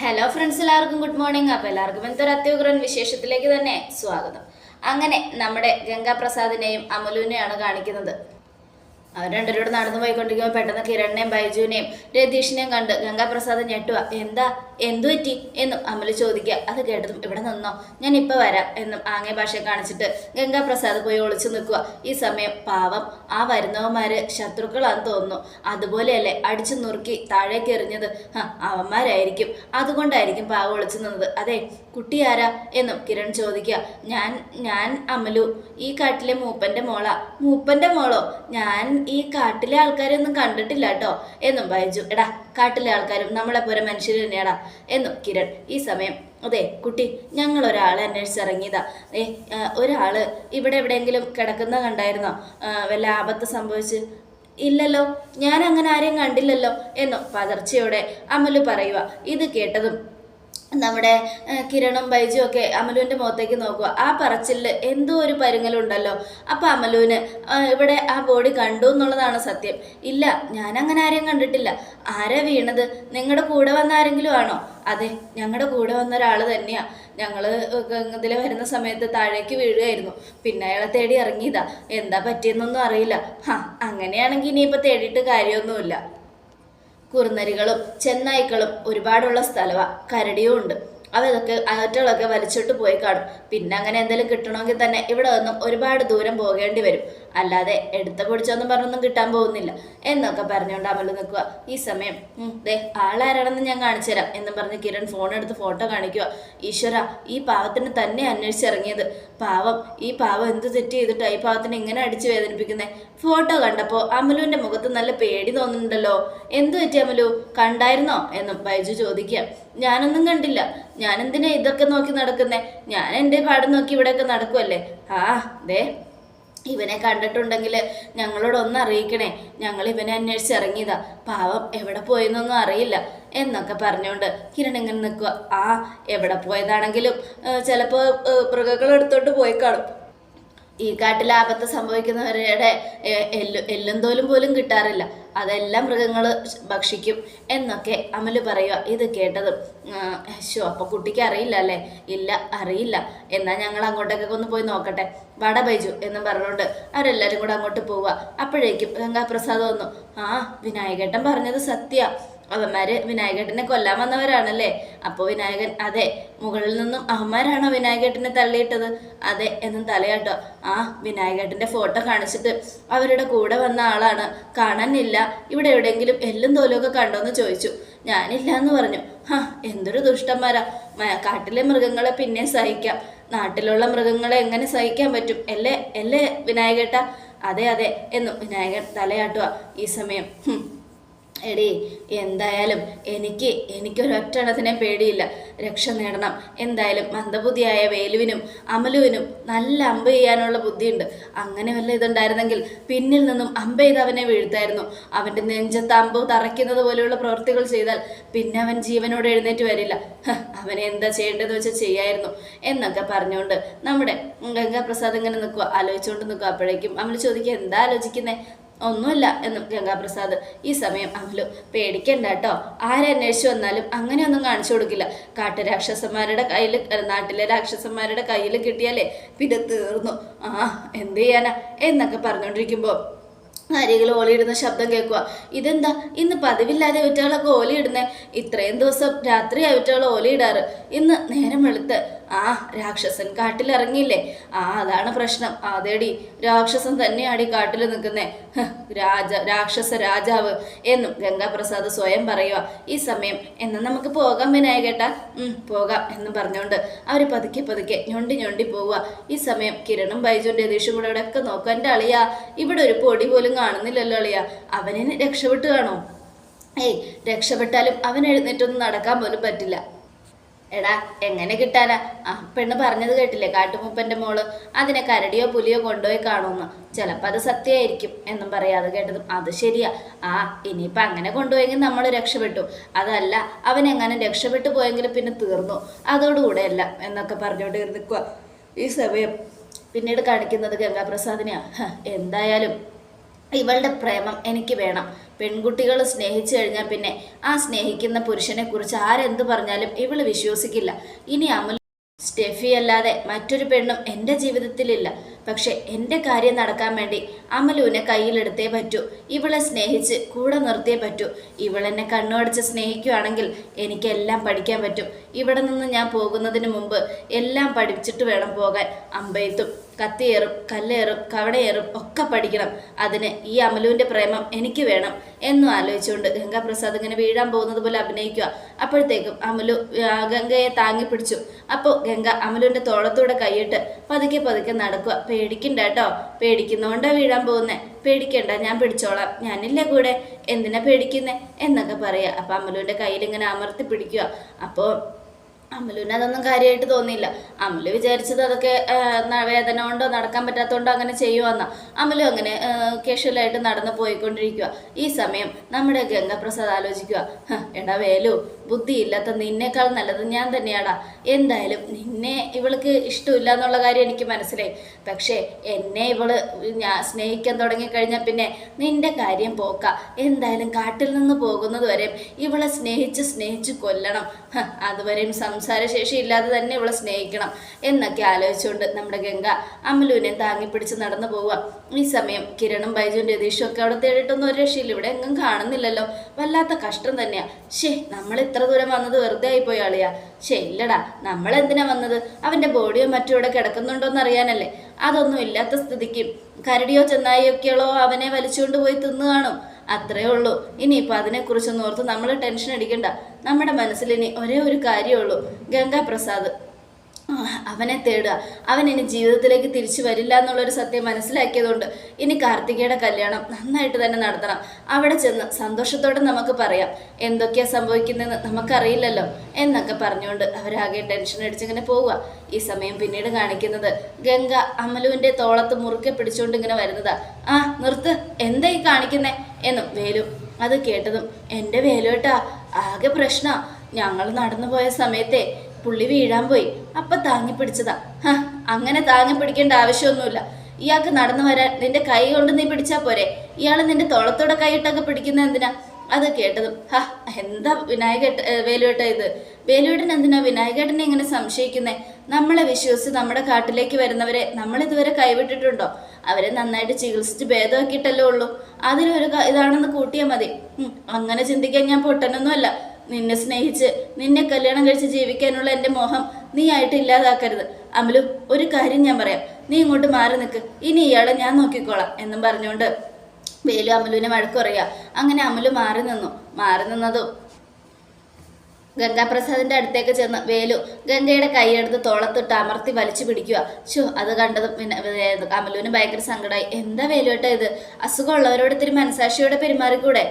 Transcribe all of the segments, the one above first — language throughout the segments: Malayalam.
ഹലോ ഫ്രണ്ട്സ് എല്ലാവർക്കും ഗുഡ് മോർണിംഗ് അപ്പോൾ എല്ലാവർക്കും എന്തൊരു അത്യുഗ്രൻ വിശേഷത്തിലേക്ക് തന്നെ സ്വാഗതം. അങ്ങനെ നമ്മുടെ ഗംഗാപ്രസാദിനെയും അമലുവിനെയാണ് കാണിക്കുന്നത്. അവർ രണ്ടുപേരോട് നടന്നു പോയിക്കൊണ്ടിരിക്കുമ്പോൾ പെട്ടെന്ന് കിരണിനെയും ബൈജുവിനെയും രതീഷിനെയും കണ്ട് ഗംഗാപ്രസാദ് ഞെട്ടുക എന്താ? എന്തു പറ്റി? എന്നും അമൽ ചോദിക്കുക. അത് കേട്ടതും ഇവിടെ നിന്നോ? ഞാൻ ഇപ്പൊ വരാം എന്നും ആംഗ്യ ഭാഷയെ കാണിച്ചിട്ട് ഗംഗാപ്രസാദ് പോയി ഒളിച്ചു നിൽക്കുക. ഈ സമയം പാവം ആ വരുന്നവന്മാര് ശത്രുക്കളാന്ന് തോന്നുന്നു. അതുപോലെയല്ലേ അടിച്ചു നുറുക്കി താഴേക്ക് എറിഞ്ഞത്. അവന്മാരായിരിക്കും. അതുകൊണ്ടായിരിക്കും പാവം ഒളിച്ചു നിന്നത്. അതെ കുട്ടി ആരാ? എന്നും കിരൺ ചോദിക്കുക. ഞാൻ ഞാൻ അമലു. ഈ കാട്ടിലെ മൂപ്പന്റെ മോളാ. മൂപ്പന്റെ മോളോ? ഞാൻ ഈ കാട്ടിലെ ആൾക്കാരെ ഒന്നും കണ്ടിട്ടില്ല കേട്ടോ എന്നും ബൈജു എടാ കാട്ടിലെ ആൾക്കാരും നമ്മളെ പോലെ മനുഷ്യർ തന്നെയാടാ. എന്നും കിരൺ ഈ സമയം. അതെ കുട്ടി ഞങ്ങൾ ഒരാളെ അന്വേഷിച്ചിറങ്ങിയതാ ഏ ഒരാൾ ഇവിടെ എവിടെയെങ്കിലും കിടക്കുന്ന കണ്ടായിരുന്നോ? വല്ല ആപത്ത് സംഭവിച്ച്? ഇല്ലല്ലോ ഞാൻ അങ്ങനെ ആരെയും കണ്ടില്ലല്ലോ എന്നും പതർച്ചയോടെ അമലു പറയുക ഇത് കേട്ടതും നമ്മുടെ കിരണും ബൈജും ഒക്കെ അമലുവിന്റെ മുഖത്തേക്ക് നോക്കുക. ആ പറച്ചിലിൽ എന്തോ ഒരു പരുങ്ങലുണ്ടല്ലോ. അപ്പം അമലുവിന് ഇവിടെ ആ ബോഡി കണ്ടു എന്നുള്ളതാണ് സത്യം. ഇല്ല ഞാൻ അങ്ങനെ ആരെയും കണ്ടിട്ടില്ല. ആരാ വീണത്? നിങ്ങളുടെ കൂടെ വന്ന ആരെങ്കിലും ആണോ? അതെ ഞങ്ങളുടെ കൂടെ വന്ന ഒരാൾ തന്നെയാണ് ഞങ്ങൾ ഇതിൽ വരുന്ന സമയത്ത് താഴേക്ക് വീഴുകയായിരുന്നു. പിന്നെ അയാളെ തേടി ഇറങ്ങിയതാ. എന്താ പറ്റിയെന്നൊന്നും അറിയില്ല. ഹാ അങ്ങനെയാണെങ്കിൽ ഇനിയിപ്പോൾ തേടിയിട്ട് കാര്യമൊന്നുമില്ല. കുറുനരികളും ചെന്നായ്ക്കളും ഒരുപാടുള്ള സ്ഥലമാണ് കരടിയും ഉണ്ട് അവരൊക്കെ അകറ്റകളൊക്കെ വലിച്ചിട്ട് പോയി കാണും. പിന്നെ അങ്ങനെ എന്തെങ്കിലും കിട്ടണമെങ്കിൽ തന്നെ ഇവിടെ നിന്നും ഒരുപാട് ദൂരം പോകേണ്ടി വരും. അല്ലാതെ എടുത്ത പൊടിച്ചൊന്നും പറഞ്ഞൊന്നും കിട്ടാൻ പോകുന്നില്ല. എന്നൊക്കെ പറഞ്ഞുകൊണ്ട് അമൽ നിൽക്കുക ഈ സമയം ദേ ആളാരാണെന്ന് ഞാൻ കാണിച്ചു തരാം എന്നും പറഞ്ഞ് കിരൺ ഫോൺ എടുത്ത് ഫോട്ടോ കാണിക്കുക ഈശ്വര ഈ പാവത്തിന് തന്നെ അന്വേഷിച്ചിറങ്ങിയത്. പാവം ഈ പാവം എന്ത് തെറ്റ് ചെയ്തിട്ടാ ഈ പാവത്തിന് ഇങ്ങനെ അടിച്ചു വേദനിപ്പിക്കുന്നേ? ഫോട്ടോ കണ്ടപ്പോൾ അമലുവിന്റെ മുഖത്ത് നല്ല പേടി തോന്നുന്നുണ്ടല്ലോ. എന്ത് പറ്റി അമലു? കണ്ടായിരുന്നോ? എന്നും ബൈജു ചോദിക്കുക. ഞാനൊന്നും കണ്ടില്ല. ഞാൻ എന്തിനാ ഇതൊക്കെ നോക്കി നടക്കുന്നേ? ഞാൻ എന്റെ പാടം നോക്കി ഇവിടെയൊക്കെ നടക്കുമല്ലേ ആ ദേ ഇവനെ കണ്ടിട്ടുണ്ടെങ്കിൽ ഞങ്ങളോട് ഒന്ന് അറിയിക്കണേ. ഞങ്ങൾ ഇവനെ അന്വേഷിച്ച് ഇറങ്ങിയതാ. പാവം എവിടെ പോയെന്നൊന്നും അറിയില്ല. എന്നൊക്കെ പറഞ്ഞുകൊണ്ട് കിരൺ ഇങ്ങനെ നിൽക്കുക ആ എവിടെ പോയതാണെങ്കിലും ചിലപ്പോൾ മൃഗങ്ങളെടുത്തോണ്ട് പോയിക്കാളും ഈ കാട്ടിൽ ആപത്ത് സംഭവിക്കുന്നവരുടെ എല്ലു എല്ലും തോലും പോലും കിട്ടാറില്ല. അതെല്ലാം മൃഗങ്ങൾ ഭക്ഷിക്കും എന്നൊക്കെ അമൽ പറയുക ഇത് കേട്ടതും ശോ അപ്പോൾ കുട്ടിക്ക് അറിയില്ല അല്ലേ? ഇല്ല അറിയില്ല. എന്നാൽ ഞങ്ങൾ അങ്ങോട്ടേക്കൊക്കെ ഒന്ന് പോയി നോക്കട്ടെ. വട ബൈജു എന്നും പറഞ്ഞുകൊണ്ട് അവരെല്ലാവരും കൂടെ അങ്ങോട്ട് പോവുക അപ്പോഴേക്കും ഗംഗാപ്രസാദ് വന്നു. ആ വിനായകേട്ടൻ പറഞ്ഞത് സത്യ. അവന്മാര് വിനായകേട്ടനെ കൊല്ലാൻ വന്നവരാണല്ലേ? അപ്പോൾ വിനായകൻ അതെ മുകളിൽ നിന്നും അവന്മാരാണോ വിനായകേട്ടനെ തള്ളിയിട്ടത്? അതെ എന്നും തലയാട്ടോ. ആ വിനായകേട്ടന്റെ ഫോട്ടോ കാണിച്ചിട്ട് അവരുടെ കൂടെ വന്ന ആളാണ്. കാണാനില്ല. ഇവിടെ എവിടെയെങ്കിലും എല്ലും തോലുമൊക്കെ കണ്ടോന്ന് ചോദിച്ചു. ഞാനില്ല എന്ന് പറഞ്ഞു. ഹാ എന്തൊരു ദുഷ്ടന്മാരാ. കാട്ടിലെ മൃഗങ്ങളെ പിന്നെ സഹിക്കാം. നാട്ടിലുള്ള മൃഗങ്ങളെ എങ്ങനെ സഹിക്കാൻ പറ്റും? അല്ലേ? അല്ലേ വിനായകേട്ട? അതെ അതെ എന്നും വിനായകൻ തലയാട്ടുക ഈ സമയം. എടീ എന്തായാലും എനിക്ക് എനിക്കൊരൊറ്റണത്തിനെ പേടിയില്ല. രക്ഷ നേടണം. എന്തായാലും മന്ദബുദ്ധിയായ വേലുവിനും അമലുവിനും നല്ല അമ്പ് ചെയ്യാനുള്ള ബുദ്ധിയുണ്ട്. അങ്ങനെ വല്ല ഇതുണ്ടായിരുന്നെങ്കിൽ പിന്നിൽ നിന്നും അമ്പ ചെയ്ത് അവനെ വീഴ്ത്തായിരുന്നു. അവന്റെ നെഞ്ചത്ത് അമ്പ് തറയ്ക്കുന്നത് പോലെയുള്ള പ്രവൃത്തികൾ ചെയ്താൽ പിന്നെ അവൻ ജീവനോട് എഴുന്നേറ്റ് വരില്ല. അവനെ എന്താ ചെയ്യേണ്ടതെന്ന് വെച്ചാൽ ചെയ്യായിരുന്നു. എന്നൊക്കെ പറഞ്ഞുകൊണ്ട് നമ്മുടെ ഗംഗാപ്രസാദ് ഇങ്ങനെ നിൽക്കുക ആലോചിച്ചുകൊണ്ട് നിൽക്കുക അപ്പോഴേക്കും അമൽ ചോദിക്കുക എന്താ ആലോചിക്കുന്നേ? ഒന്നുമില്ല എന്നും ഗംഗാപ്രസാദ്. ഈ സമയം അമലു പേടിക്കണ്ട കേട്ടോ ആരന്വേഷിച്ചു വന്നാലും അങ്ങനെയൊന്നും കാണിച്ചു കൊടുക്കില്ല. കാട്ടുരാക്ഷസന്മാരുടെ കയ്യിൽ നാട്ടിലെ രാക്ഷസന്മാരുടെ കയ്യിൽ കിട്ടിയാലേ പിന്നെ തീർന്നു. ആ എന്ത് ചെയ്യാനാ? എന്നൊക്കെ പറഞ്ഞുകൊണ്ടിരിക്കുമ്പോൾ അരികിൽ ഓലിയിടുന്ന ശബ്ദം കേൾക്കുക ഇതെന്താ? ഇന്ന് പതിവില്ലാതെ ഒറ്റകളൊക്കെ ഓലിയിടുന്നേ ഇത്രയും ദിവസം രാത്രി ഒറ്റകൾ ഓലിയിടാറ് ഇന്ന് നേരം വെളുത്ത് ആ രാക്ഷസൻ കാട്ടിലിറങ്ങിയില്ലേ? ആ അതാണ് പ്രശ്നം. അതേടി. രാക്ഷസൻ തന്നെയാടി കാട്ടിൽ നിൽക്കുന്നേ. രാജ രാക്ഷസ രാജാവ് എന്നും ഗംഗാപ്രസാദ് സ്വയം പറയുക ഈ സമയം എന്നും നമുക്ക് പോകാം ഉം പോകാം എന്ന് പറഞ്ഞുകൊണ്ട് അവർ പതുക്കെ പതുക്കെ ഞൊണ്ടി ഞൊണ്ടി പോവുക ഈ സമയം കിരണും ബൈജുവും രതീഷും കൂടെ ഇവിടെയൊക്കെ നോക്കുക എന്റെ അളിയ ഇവിടെ ഒരു പൊടി പോലും കാണുന്നില്ലല്ലോ അളിയ. അവനെ രക്ഷപ്പെട്ടു കാണോ? ഏയ് രക്ഷപ്പെട്ടാലും അവൻ എഴുന്നേറ്റൊന്നും നടക്കാൻ പോലും പറ്റില്ല. എടാ എങ്ങനെ കിട്ടാനാ? ആ പെണ്ണ് പറഞ്ഞത് കേട്ടില്ലേ? കാട്ടുമുപ്പന്റെ മോൾ അതിനെ കരടിയോ പുലിയോ കൊണ്ടുപോയി കാണുമെന്ന്. ചിലപ്പോൾ അത് സത്യമായിരിക്കും എന്നും പറയാതെ കേട്ടത്. അത് ശരിയാ. ആ ഇനിയിപ്പോൾ അങ്ങനെ കൊണ്ടുപോയെങ്കിൽ നമ്മൾ രക്ഷപ്പെട്ടു. അതല്ല അവൻ എങ്ങനെ രക്ഷപ്പെട്ടു പോയെങ്കിലും പിന്നെ തീർന്നു. അതോടുകൂടെ അല്ല എന്നൊക്കെ പറഞ്ഞുകൊണ്ട് നിൽക്കുക ഈ സമയം. പിന്നീട് കാണിക്കുന്നത് ഗംഗാപ്രസാദിനെയാ. എന്തായാലും ഇവളുടെ പ്രേമം എനിക്ക് വേണം. പെൺകുട്ടികൾ സ്നേഹിച്ചു കഴിഞ്ഞാൽ പിന്നെ ആ സ്നേഹിക്കുന്ന പുരുഷനെ കുറിച്ച് ആരെന്ത് പറഞ്ഞാലും ഇവൾ വിശ്വസിക്കില്ല. ഇനി അമുൽ സ്റ്റെഫി അല്ലാതെ മറ്റൊരു പെണ്ണും എന്റെ ജീവിതത്തിലില്ല. പക്ഷെ എന്റെ കാര്യം നടക്കാൻ വേണ്ടി അമലുവിനെ കയ്യിലെടുത്തേ പറ്റൂ. ഇവളെ സ്നേഹിച്ച് കൂടെ നിർത്തിയേ പറ്റൂ. ഇവളെന്നെ കണ്ണുടച്ച് സ്നേഹിക്കുകയാണെങ്കിൽ എനിക്കെല്ലാം പഠിക്കാൻ പറ്റും. ഇവിടെ നിന്ന് ഞാൻ പോകുന്നതിന് മുമ്പ് എല്ലാം പഠിച്ചിട്ട് വേണം പോകാൻ. അമ്പയത്തും കത്തിയേറും കല്ലേറും കവടയേറും ഒക്കെ പഠിക്കണം. അതിന് ഈ അമലുവിന്റെ പ്രേമം എനിക്ക് വേണം എന്നും ആലോചിച്ചുകൊണ്ട് ഗംഗാപ്രസാദ് ഇങ്ങനെ വീഴാൻ പോകുന്നത് പോലെ അഭിനയിക്കുക. അപ്പോഴത്തേക്കും അമലു ഗംഗയെ താങ്ങി പിടിച്ചു. അപ്പോൾ ഗംഗ അമലുവിന്റെ തോളത്തൂടെ കൈയിട്ട് പതുക്കെ പതുക്കെ നടക്കുക. പേടിക്കണ്ട കേട്ടോ പേടിക്കുന്നോണ്ടാ വീഴാൻ പോകുന്നേ? പേടിക്കണ്ട ഞാൻ പിടിച്ചോളാം. ഞാനില്ലേ കൂടെ? എന്തിനാ പേടിക്കുന്നേ? എന്നൊക്കെ പറയുക അപ്പം അമലുവിന്റെ കയ്യിൽ ഇങ്ങനെ അമർത്തി പിടിക്കുക. അപ്പോൾ അമലുവിന് അതൊന്നും കാര്യമായിട്ട് തോന്നിയില്ല. അമലു വിചാരിച്ചത് അതൊക്കെ വേദന കൊണ്ടോ നടക്കാൻ പറ്റാത്തതുകൊണ്ടോ അങ്ങനെ ചെയ്യുമെന്ന അമലു അങ്ങനെ കേഷ്വലായിട്ട് നടന്നു പോയിക്കൊണ്ടിരിക്കുക ഈ സമയം നമ്മുടെ ഗംഗാപ്രസാദ് ആലോചിക്കുക "ഹ, എടാ വേലു ബുദ്ധിയില്ലാത്ത നിന്നേക്കാൾ നല്ലത് ഞാൻ തന്നെയാടാ. എന്തായാലും നിന്നെ ഇവൾക്ക് ഇഷ്ടമില്ല എന്നുള്ള കാര്യം എനിക്ക് മനസ്സിലായി. പക്ഷേ എന്നെ ഇവൾ ഞാൻ സ്നേഹിക്കാൻ തുടങ്ങിക്കഴിഞ്ഞാൽ പിന്നെ നിന്റെ കാര്യം പോക്ക. എന്തായാലും കാട്ടിൽ നിന്ന് പോകുന്നത് വരെ ഇവളെ സ്നേഹിച്ച് സ്നേഹിച്ച് കൊല്ലണം. അതുവരെയും സംസാരശേഷി ഇല്ലാതെ തന്നെ ഇവളെ സ്നേഹിക്കണം എന്നൊക്കെ ആലോചിച്ചുകൊണ്ട് നമ്മുടെ ഗംഗ അമലുവിനെ താങ്ങി പിടിച്ച് നടന്നു പോവുക. ഈ സമയം കിരണും ബൈജുവും രതീഷും ഒക്കെ അവിടെ തേടിയിട്ടൊന്നും ഒരു രക്ഷയില്ല. ഇവിടെ എങ്ങും കാണുന്നില്ലല്ലോ. വല്ലാത്ത കഷ്ടം തന്നെയാ. ഷേ നമ്മൾ ഇത്ര ദൂരം വന്നത് വെറുതെ ആയിപ്പോയി ആളിയാ ഷേ ഇല്ലടാ നമ്മൾ എന്തിനാ വന്നത്? അവന്റെ ബോഡിയോ മറ്റോ ഇവിടെ കിടക്കുന്നുണ്ടോന്ന് അറിയാനല്ലേ. അതൊന്നും ഇല്ലാത്ത സ്ഥിതിക്ക് കരടിയോ ചെന്നായിയൊക്കെയുള്ളോ അവനെ വലിച്ചുകൊണ്ട് പോയി തിന്നു കാണും അത്രേ ഉള്ളൂ. ഇനിയിപ്പോൾ അതിനെക്കുറിച്ചൊന്നും ഓർത്ത് നമ്മൾ ടെൻഷൻ അടിക്കണ്ട. നമ്മുടെ മനസ്സിൽ ഇനി ഒരേ ഒരു കാര്യമുള്ളൂ ഗംഗാപ്രസാദ്. അവനെ തേടുക. അവൻ ഇനി ജീവിതത്തിലേക്ക് തിരിച്ചു വരില്ല എന്നുള്ളൊരു സത്യം മനസ്സിലാക്കിയതുകൊണ്ട് ഇനി കാർത്തികയുടെ കല്യാണം നന്നായിട്ട് തന്നെ നടത്തണം. അവിടെ ചെന്ന് സന്തോഷത്തോടെ നമുക്ക് പറയാം. എന്തൊക്കെയാ സംഭവിക്കുന്നതെന്ന് നമുക്കറിയില്ലല്ലോ എന്നൊക്കെ പറഞ്ഞുകൊണ്ട് അവരാകെ ടെൻഷൻ അടിച്ചിങ്ങനെ പോവുക. ഈ സമയം പിന്നീട് കാണിക്കുന്നത് ഗംഗ അമലുവിന്റെ തോളത്ത് മുറുക്കെ പിടിച്ചുകൊണ്ട് ഇങ്ങനെ വരുന്നതാ. ആ നിർത്ത്. എന്താ ഈ കാണിക്കുന്നേ? എന്നും വേലു അത് കേട്ടതും എന്റെ വേലുവേട്ടാ ആകെ പ്രശ്ന. ഞങ്ങൾ നടന്നു പോയ സമയത്തെ പുള്ളി വീഴാൻ പോയി. അപ്പൊ താങ്ങി പിടിച്ചതാ. അങ്ങനെ താങ്ങി പിടിക്കേണ്ട ആവശ്യമൊന്നുമില്ല. ഇയാൾക്ക് നടന്നു വരാൻ നിന്റെ കൈ കൊണ്ട് നീ പിടിച്ചാ പോരെ. ഇയാൾ നിന്റെ തോളത്തോടെ കൈയിട്ടൊക്കെ പിടിക്കുന്ന എന്തിനാ? അത് കേട്ടതും ഹ എന്താ വിനായകേട്ട ഏ, വേലുവേട്ട ഇത്? വേലുവേട്ടൻ എന്തിനാ വിനായകേട്ടനെ ഇങ്ങനെ സംശയിക്കുന്നേ? നമ്മളെ വിശ്വസിച്ച് നമ്മുടെ കാട്ടിലേക്ക് വരുന്നവരെ നമ്മൾ ഇതുവരെ കൈവിട്ടിട്ടുണ്ടോ? അവരെ നന്നായിട്ട് ചികിത്സിച്ച് ഭേദമാക്കിയിട്ടല്ലേ ഉള്ളൂ. അതിലൊരു ഇതാണെന്ന് കൂട്ടിയാൽ മതി. അങ്ങനെ ചിന്തിക്കാൻ ഞാൻ പൊട്ടനൊന്നുമല്ല. നിന്നെ സ്നേഹിച്ച് നിന്നെ കല്യാണം കഴിച്ച് ജീവിക്കാനുള്ള എന്റെ മോഹം നീ ആയിട്ട് ഇല്ലാതാക്കരുത്. അമലു ഒരു കാര്യം ഞാൻ പറയാം. നീ ഇങ്ങോട്ട് മാറി നിൽക്ക് ഇനി ഇയാളെ ഞാൻ നോക്കിക്കോളാം എന്നും പറഞ്ഞുകൊണ്ട് വേലു അമലുവിനെ വഴക്കുറയുക. അങ്ങനെ അമലു മാറി നിന്നു. മാറി നിന്നതും ഗംഗാപ്രസാദിന്റെ അടുത്തേക്ക് ചെന്ന് വേലു ഗംഗയുടെ കൈയെടുത്ത് തോളത്തിട്ട് അമർത്തി വലിച്ചു പിടിക്കുക. ഷോ അത് കണ്ടതും പിന്നെ കമലുവിന് ഭയങ്കര സങ്കടമായി എന്താ വേലുവേട്ടാ ഇത്? അസുഖമുള്ളവരോട് ഇത്തിരി മനസാക്ഷിയോടെ പെരുമാറിക്കൂടെ?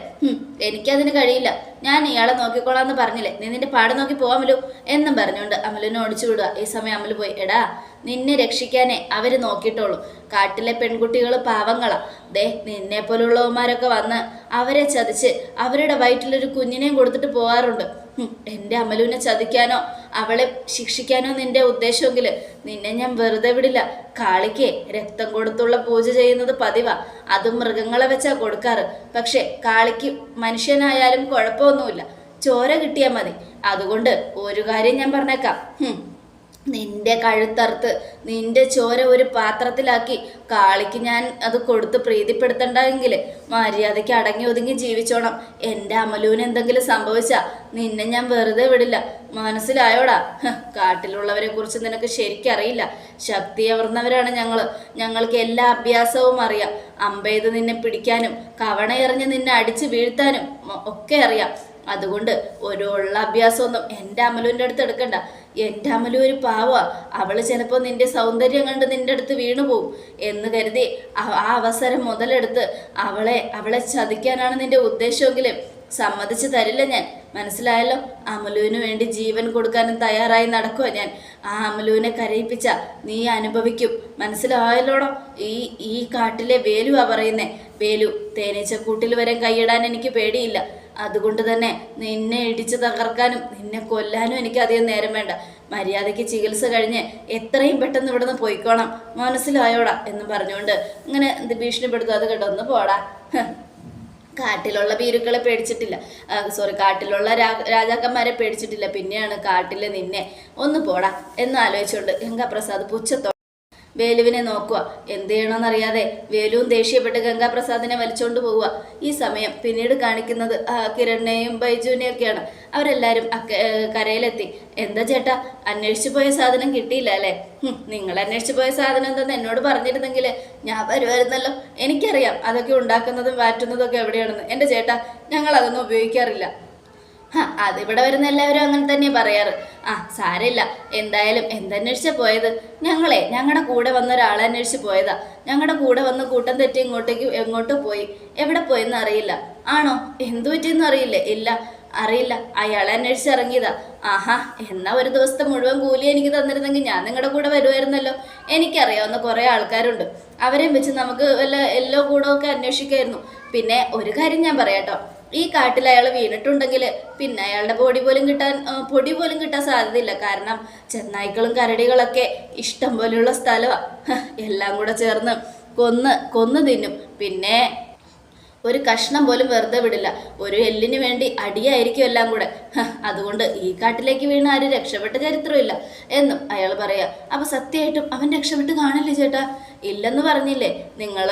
എനിക്കതിന് കഴിയില്ല. ഞാൻ ഇയാളെ നോക്കിക്കോളാന്ന് പറഞ്ഞില്ലേ? നീ നിന്റെ പാട് നോക്കി പോവാമലു എന്നും പറഞ്ഞുകൊണ്ട് അമലുവിനെ ഓടിച്ചു വിടുക. ഈ സമയം അമലു പോയി എടാ നിന്നെ രക്ഷിക്കാനേ അവർ നോക്കിയിട്ടുള്ളൂ. കാട്ടിലെ പെൺകുട്ടികൾ പാവങ്ങളാ. ദേ നിന്നെ പോലുള്ളവന്മാരൊക്കെ വന്ന് അവരെ ചതിച്ച് അവരുടെ വയറ്റിലൊരു കുഞ്ഞിനെയും കൊടുത്തിട്ട് പോകാറുണ്ട്. ഹും, എന്റെ അമലുവിനെ ചതിക്കാനോ അവളെ ശിക്ഷിക്കാനോ നിന്റെ ഉദ്ദേശമെങ്കിൽ നിന്നെ ഞാൻ വെറുതെ വിടില്ല. കാളിക്ക് രക്തം കൊടുത്തുള്ള പൂജ ചെയ്യുന്നത് പതിവാ. അതും മൃഗങ്ങളെ വെച്ചാ കൊടുക്കാറ്. പക്ഷെ കാളിക്ക് മനുഷ്യനായാലും കുഴപ്പമൊന്നുമില്ല. ചോര കിട്ടിയാൽ മതി. അതുകൊണ്ട് ഒരു കാര്യം ഞാൻ പറഞ്ഞേക്കാം. നിന്റെ കഴുത്തറുത്ത് നിന്റെ ചോര ഒരു പാത്രത്തിലാക്കി കാളിക്ക് ഞാൻ അത് കൊടുത്ത് പ്രീതിപ്പെടുത്തണ്ടെങ്കിൽ മര്യാദയ്ക്ക് അടങ്ങി ഒതുങ്ങി ജീവിച്ചോണം. എന്റെ അമലൂന് എന്തെങ്കിലും സംഭവിച്ചാ നിന്നെ ഞാൻ വെറുതെ വിടില്ല. മനസ്സിലായോടാ? കാട്ടിലുള്ളവരെ കുറിച്ച് നിനക്ക് ശരിക്കറിയില്ല. ശക്തിയവർന്നവരാണ് ഞങ്ങൾ ഞങ്ങൾക്ക് എല്ലാ അഭ്യാസവും അറിയാം. അമ്പെയ്ത് നിന്നെ പിടിക്കാനും കവണ എറിഞ്ഞ് നിന്നെ അടിച്ച് വീഴ്ത്താനും ഒക്കെ അറിയാം. അതുകൊണ്ട് ഒരു ഉള്ള അഭ്യാസമൊന്നും എന്റെ അമലുവിന്റെ അടുത്ത് എടുക്കണ്ട. എന്റെ അമലു ഒരു പാവ. അവൾ ചിലപ്പോൾ നിന്റെ സൗന്ദര്യം കണ്ട് നിന്റെ അടുത്ത് വീണു പോവും. എന്ന് കരുതി ആ അവസരം മുതലെടുത്ത് അവളെ അവളെ ചതിക്കാനാണ് നിന്റെ ഉദ്ദേശമെങ്കിലും സമ്മതിച്ചു തരില്ല ഞാൻ. മനസ്സിലായല്ലോ? അമലുവിന് വേണ്ടി ജീവൻ കൊടുക്കാനും തയ്യാറായി നടക്കുക ഞാൻ. ആ അമലുവിനെ കരയിപ്പിച്ച നീ അനുഭവിക്കും. മനസ്സിലായല്ലോടോ? ഈ ഈ കാട്ടിലെ വേലുവാ പറയുന്നേ. വേലു തേനീച്ചക്കൂട്ടിൽ വരെ കൈയിടാൻ എനിക്ക് പേടിയില്ല. അതുകൊണ്ട് തന്നെ നിന്നെ ഇടിച്ചു തകർക്കാനും നിന്നെ കൊല്ലാനും എനിക്ക് അധികം നേരം വേണ്ട. മര്യാദയ്ക്ക് ചികിത്സ കഴിഞ്ഞ് എത്രയും പെട്ടെന്ന് ഇവിടുന്ന് പോയിക്കോണം. മനസ്സിലായോടാ എന്ന് പറഞ്ഞുകൊണ്ട് ഇങ്ങനെ ഭീഷണിപ്പെടുത്തും. അത് കേട്ടോ ഒന്ന് പോടാ. കാട്ടിലുള്ള ഭീരുക്കളെ പേടിച്ചിട്ടില്ല. സോറി കാട്ടിലുള്ള രാജാക്കന്മാരെ പേടിച്ചിട്ടില്ല. പിന്നെയാണ് കാട്ടിലെ നിന്നെ. ഒന്ന് പോടാ. എന്ന് ആലോചിച്ചുകൊണ്ട് ഗംഗാപ്രസാദ് പുച്ഛത്തോ വേലുവിനെ നോക്കുക. എന്ത് ചെയ്യണമെന്നറിയാതെ വേലുവും ദേഷ്യപ്പെട്ട് ഗംഗാപ്രസാദിനെ വലിച്ചോണ്ട് പോവുക. ഈ സമയം പിന്നീട് കാണിക്കുന്നത് കിരണിനെയും ബൈജുവിനെയും ഒക്കെയാണ് അവരെല്ലാവരും കരയിലെത്തി. എന്താ ചേട്ടാ അന്വേഷിച്ചു പോയ സാധനം കിട്ടിയില്ല അല്ലേ? നിങ്ങൾ അന്വേഷിച്ചു പോയ സാധനം എന്തെന്ന് എന്നോട് പറഞ്ഞിരുന്നെങ്കിൽ ഞാൻ വരുമായിരുന്നല്ലോ. എനിക്കറിയാം അതൊക്കെ ഉണ്ടാക്കുന്നതും വാറ്റുന്നതും ഒക്കെ എവിടെയാണെന്ന്. എന്റെ ചേട്ടാ ഞങ്ങൾ അതൊന്നും ഉപയോഗിക്കാറില്ല. അതിവിടെ വരുന്ന എല്ലാവരും അങ്ങനെ തന്നെ പറയാറ്. ആ സാരമില്ല. എന്തായാലും എന്തന്വേഷിച്ച പോയത്? ഞങ്ങളെ ഞങ്ങളുടെ കൂടെ വന്ന ഒരാളെ അന്വേഷിച്ച് പോയതാ. ഞങ്ങളുടെ കൂടെ വന്ന് കൂട്ടം തെറ്റി ഇങ്ങോട്ടേക്ക് എങ്ങോട്ട് പോയി. എവിടെ പോയെന്ന് അറിയില്ല. ആണോ? എന്തു പറ്റിയെന്ന് അറിയില്ലേ. ഇല്ല അറിയില്ല. അയാളെ അന്വേഷിച്ച് ഇറങ്ങിയതാ. ആഹാ എന്നാ ഒരു ദിവസത്തെ മുഴുവൻ കൂലി എനിക്ക് തന്നിരുന്നെങ്കിൽ ഞാൻ നിങ്ങളുടെ കൂടെ വരുമായിരുന്നല്ലോ എനിക്കറിയാവുന്ന കുറേ ആൾക്കാരുണ്ട്. അവരെയും വെച്ച് നമുക്ക് വല്ല എല്ലോ കൂടമൊക്കെ അന്വേഷിക്കായിരുന്നു. പിന്നെ ഒരു കാര്യം ഞാൻ പറയാട്ടോ. ഈ കാട്ടിൽ അയാൾ വീണിട്ടുണ്ടെങ്കിൽ പിന്നെ അയാളുടെ പൊടി പോലും കിട്ടാൻ പൊടി പോലും കിട്ടാൻ സാധ്യതയില്ല. കാരണം ചെന്നായ്ക്കളും കരടികളൊക്കെ ഇഷ്ടം പോലെയുള്ള സ്ഥലമാണ് എല്ലാം കൂടെ ചേർന്ന് കൊന്ന് കൊന്നു തിന്നും. പിന്നെ ഒരു കഷ്ണം പോലും വെറുതെ വിടില്ല. ഒരു എല്ലിന് വേണ്ടി അടിയായിരിക്കും എല്ലാം കൂടെ. അതുകൊണ്ട് ഈ കാട്ടിലേക്ക് വീണ് ആരും രക്ഷപ്പെട്ട ചരിത്രമില്ല. എന്നും അയാൾ പറയാ അപ്പൊ സത്യമായിട്ടും അവൻ രക്ഷപ്പെട്ട് കാണില്ലേ ചേട്ടാ? ഇല്ലെന്ന് പറഞ്ഞില്ലേ? നിങ്ങൾ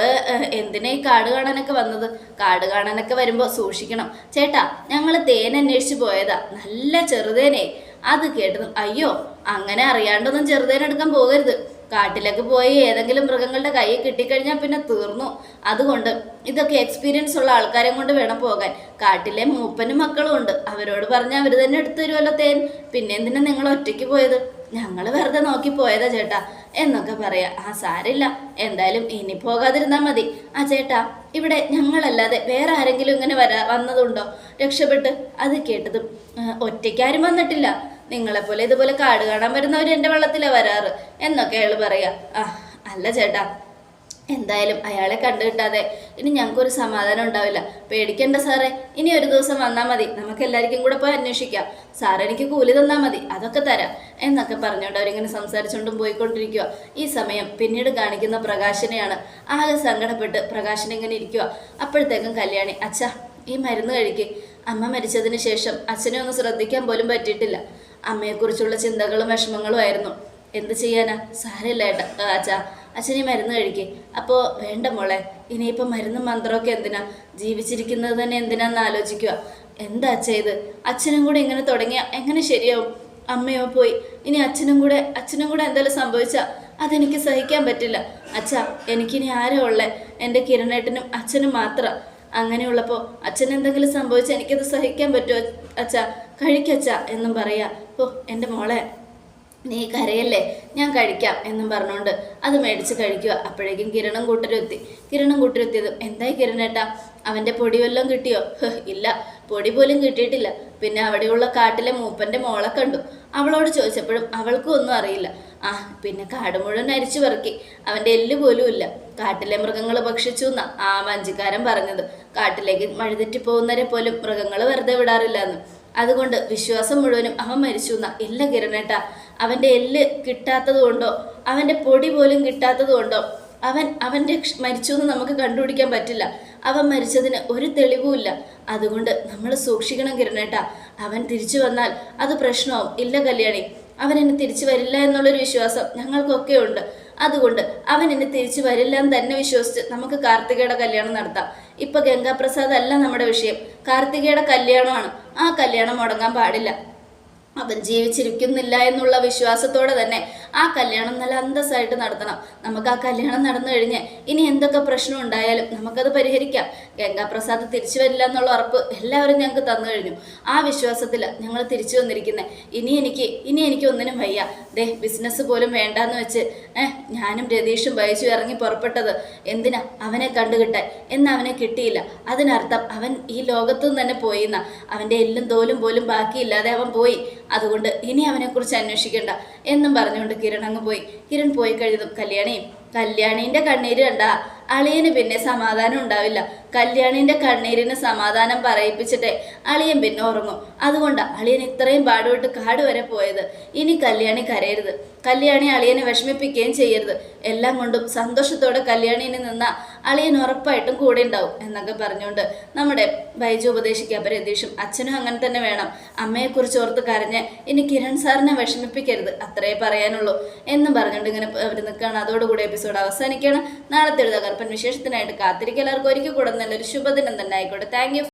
എന്തിനാ ഈ കാട് കാണാനൊക്കെ വന്നത്? കാട് കാണാനൊക്കെ വരുമ്പോൾ സൂക്ഷിക്കണം. ചേട്ടാ ഞങ്ങൾ തേൻ അന്വേഷിച്ച് പോയതാ. നല്ല ചെറുതേനെ. അത് കേട്ടതും അയ്യോ അങ്ങനെ അറിയാണ്ടൊന്നും ചെറുതേനെടുക്കാൻ പോകരുത്. കാട്ടിലേക്ക് പോയി ഏതെങ്കിലും മൃഗങ്ങളുടെ കൈ കിട്ടിക്കഴിഞ്ഞാൽ പിന്നെ തീർന്നു. അതുകൊണ്ട് ഇതൊക്കെ എക്സ്പീരിയൻസ് ഉള്ള ആൾക്കാരെ കൊണ്ട് വേണം പോകാൻ. കാട്ടിലെ മൂപ്പനും മക്കളും ഉണ്ട്. അവരോട് പറഞ്ഞാൽ അവർ തന്നെ എടുത്തു തരുമല്ലോ തേൻ. പിന്നെ എന്തിനാ നിങ്ങൾ ഒറ്റയ്ക്ക് പോയത്? ഞങ്ങൾ വെറുതെ നോക്കി പോയതാ ചേട്ടാ. എന്നൊക്കെ പറയാ. ആ സാരില്ല എന്തായാലും ഇനി പോകാതിരുന്നാൽ മതി. ആ ചേട്ടാ ഇവിടെ ഞങ്ങളല്ലാതെ വേറെ ആരെങ്കിലും ഇങ്ങനെ വരാ വന്നതുണ്ടോ? രക്ഷപ്പെട്ട്. അത് കേട്ടതും "ആ, ഒറ്റയ്ക്കാരും വന്നിട്ടില്ല. നിങ്ങളെപ്പോലെ ഇതുപോലെ കാട് കാണാൻ വരുന്നവർ എന്റെ വെള്ളത്തിലാണ് വരാറ് എന്നൊക്കെ അയാൾ പറയാ. ആ അല്ല ചേട്ടാ എന്തായാലും അയാളെ കണ്ടു കിട്ടാതെ ഇനി ഞങ്ങൾക്കൊരു സമാധാനം ഉണ്ടാവില്ല. പേടിക്കണ്ട സാറേ ഇനി ഒരു ദിവസം വന്നാൽ മതി. നമുക്ക് എല്ലാവർക്കും കൂടെ പോയി അന്വേഷിക്കാം. സാർ എനിക്ക് കൂലി തന്നാൽ മതി അതൊക്കെ തരാം എന്നൊക്കെ പറഞ്ഞുകൊണ്ട് അവരിങ്ങനെ സംസാരിച്ചുകൊണ്ടും പോയിക്കൊണ്ടിരിക്കുക ഈ സമയം പിന്നീട് കാണിക്കുന്ന പ്രകാശനെയാണ്. ആകെ സങ്കടപ്പെട്ട് പ്രകാശൻ ഇങ്ങനെ ഇരിക്കുക അപ്പോഴത്തേക്കും കല്യാണി അച്ഛാ ഈ മരുന്ന് കഴിക്കേ. അമ്മ മരിച്ചതിന് ശേഷം അച്ഛനെ ഒന്ന് ശ്രദ്ധിക്കാൻ പോലും പറ്റിയിട്ടില്ല. അമ്മയെക്കുറിച്ചുള്ള ചിന്തകളും വിഷമങ്ങളും ആയിരുന്നു. എന്ത് ചെയ്യാനാ? സാരമില്ല ഏട്ടാ. അച്ഛാ അച്ഛൻ ഈ മരുന്ന് കഴിക്കേ. അപ്പോൾ വേണ്ട മോളെ ഇനിയിപ്പോൾ മരുന്നും മന്ത്രമൊക്കെ എന്തിനാ? ജീവിച്ചിരിക്കുന്നത് തന്നെ എന്തിനാന്ന് ആലോചിക്കുക എന്താ അച്ഛ ഇത്? അച്ഛനും കൂടെ ഇങ്ങനെ തുടങ്ങിയ എങ്ങനെ ശരിയാവും? അമ്മയോ പോയി. ഇനി അച്ഛനും കൂടെ അച്ഛനും കൂടെ എന്തായാലും സംഭവിച്ചാൽ അതെനിക്ക് സഹിക്കാൻ പറ്റില്ല. അച്ഛാ എനിക്കിനി ആരാ ഉള്ളേ? എന്റെ കിരണേട്ടനും അച്ഛനും മാത്രം. അങ്ങനെയുള്ളപ്പോൾ അച്ഛൻ എന്തെങ്കിലും സംഭവിച്ചാൽ എനിക്കത് സഹിക്കാൻ പറ്റുമോ അച്ഛാ കഴിക്കച്ഛാ എന്നും പറയാ. ഓ എന്റെ മോളെ നീ കരയല്ലേ? ഞാൻ കഴിക്കാം എന്നും പറഞ്ഞുകൊണ്ട് അത് മേടിച്ച് കഴിക്കുക. അപ്പോഴേക്കും കിരണം കൂട്ടരെത്തി. കിരണം കൂട്ടരുത്തിയത് എന്തായി കിരണേട്ടാ? അവന്റെ പൊടി വല്ലതും കിട്ടിയോ? ഇല്ല പൊടി പോലും കിട്ടിയിട്ടില്ല. പിന്നെ അവിടെയുള്ള കാട്ടിലെ മൂപ്പന്റെ മോളെ കണ്ടു. അവളോട് ചോദിച്ചപ്പോഴും അവൾക്കും ഒന്നും അറിയില്ല. ആ പിന്നെ കാട് മുഴുവൻ അരിച്ചു പെറുക്കി. അവന്റെ എല്ല് പോലും ഇല്ല. കാട്ടിലെ മൃഗങ്ങൾ ഭക്ഷിച്ചു എന്നാ ആ വഞ്ചിക്കാരൻ പറഞ്ഞത്. കാട്ടിലേക്ക് മഴുതെറ്റി പോകുന്നവരെ പോലും മൃഗങ്ങൾ വെറുതെ വിടാറില്ല എന്ന്. അതുകൊണ്ട് വിശ്വാസം മുഴുവനും അവൻ മരിച്ചു എന്ന. ഇല്ല കിരണേട്ട അവന്റെ എല്ല് കിട്ടാത്തത് കൊണ്ടോ അവന്റെ പൊടി പോലും കിട്ടാത്തത് കൊണ്ടോ അവൻ അവന്റെ മരിച്ചു എന്ന് നമുക്ക് കണ്ടുപിടിക്കാൻ പറ്റില്ല. അവൻ മരിച്ചതിന് ഒരു തെളിവുമില്ല അതുകൊണ്ട് നമ്മൾ സൂക്ഷിക്കണം കിരണേട്ട അവൻ തിരിച്ചു വന്നാൽ അത് പ്രശ്നമാവും. ഇല്ല കല്യാണി അവൻ എന്നെ തിരിച്ചു വരില്ല എന്നുള്ളൊരു വിശ്വാസം ഞങ്ങൾക്കൊക്കെ ഉണ്ട്. അതുകൊണ്ട് അവൻ എന്നെ തിരിച്ചു വരില്ല എന്ന് തന്നെ വിശ്വസിച്ച് നമുക്ക് കാർത്തികയുടെ കല്യാണം നടത്താം. ഇപ്പൊ ഗംഗാപ്രസാദ് അല്ല നമ്മുടെ വിഷയം. കാർത്തികയുടെ കല്യാണമാണ്. ആ കല്യാണം മുടങ്ങാൻ പാടില്ല. അവൻ ജീവിച്ചിരിക്കുന്നില്ല എന്നുള്ള വിശ്വാസത്തോടെ തന്നെ ആ കല്യാണം നല്ല അന്തസ്സായിട്ട് നടത്തണം. നമുക്ക് ആ കല്യാണം നടന്നു കഴിഞ്ഞ് ഇനി എന്തൊക്കെ പ്രശ്നം ഉണ്ടായാലും നമുക്കത് പരിഹരിക്കാം. ഗംഗാപ്രസാദ് തിരിച്ചു വരില്ല എന്നുള്ള ഉറപ്പ് എല്ലാവരും ഞങ്ങൾക്ക് തന്നു കഴിഞ്ഞു. ആ വിശ്വാസത്തിൽ ഞങ്ങൾ തിരിച്ചു വന്നിരിക്കുന്നത് ഇനി എനിക്ക് ഇനി എനിക്ക് ഒന്നിനും വയ്യ. ദേ ബിസിനസ് പോലും വേണ്ടാന്ന് വെച്ച് ഞാനും രതീഷും ബൈജു ഇറങ്ങി പുറപ്പെട്ടത് എന്തിനാ അവനെ കണ്ടുകിട്ടാൻ? എന്ന് അവനെ കിട്ടിയില്ല. അതിനർത്ഥം അവൻ ഈ ലോകത്തു നിന്ന് തന്നെ പോയിന്ന. അവന്റെ എല്ലും തോലും പോലും ബാക്കിയില്ലാതെ അവൻ പോയി. അതുകൊണ്ട് ഇനി അവനെക്കുറിച്ച് അന്വേഷിക്കണ്ട. എന്നും പറഞ്ഞുകൊണ്ട് കിരൺ അങ്ങ് പോയി. കിരൺ പോയി കഴിഞ്ഞതും കല്യാണിയും കല്യാണീന്റെ കണ്ണീര് കണ്ട അളിയന് പിന്നെ സമാധാനം ഉണ്ടാവില്ല. കല്യാണിന്റെ കണ്ണീരിന് സമാധാനം പറയിപ്പിച്ചിട്ടേ അളിയൻ പിന്നെ ഉറങ്ങും. അതുകൊണ്ട് അളിയൻ ഇത്രയും പാടുപെട്ട് കാട് വരെ പോയത്. ഇനി കല്യാണി കരയരുത്. കല്യാണി അളിയനെ വിഷമിപ്പിക്കുകയും ചെയ്യരുത്. എല്ലാം കൊണ്ടും സന്തോഷത്തോടെ കല്യാണിന് നിന്ന അളിയൻ ഉറപ്പായിട്ടും കൂടെ ഉണ്ടാവും എന്നൊക്കെ പറഞ്ഞുകൊണ്ട് നമ്മുടെ ബൈജു ഉപദേശിക്കാൻ രതീഷും അച്ഛനും അങ്ങനെ തന്നെ വേണം. അമ്മയെക്കുറിച്ച് ഓർത്ത് കരഞ്ഞ് ഇനി കിരൺ സാറിനെ വിഷമിപ്പിക്കരുത്. അത്രേ പറയാനുള്ളൂ. എന്നും പറഞ്ഞുകൊണ്ട് ഇങ്ങനെ അവർ നിൽക്കുകയാണ്. അതോടുകൂടി എപ്പിസോഡ് അവസാനിക്കുകയാണ്. നാളത്തെ ഒരു തകർപ്പൻ വിശേഷത്തിനായിട്ട് എല്ലാവർക്കും ഒരിക്കൽ കൂടെ നല്ലൊരു ശുഭദിനം തന്നെ ആയിക്കോട്ടെ. താങ്ക്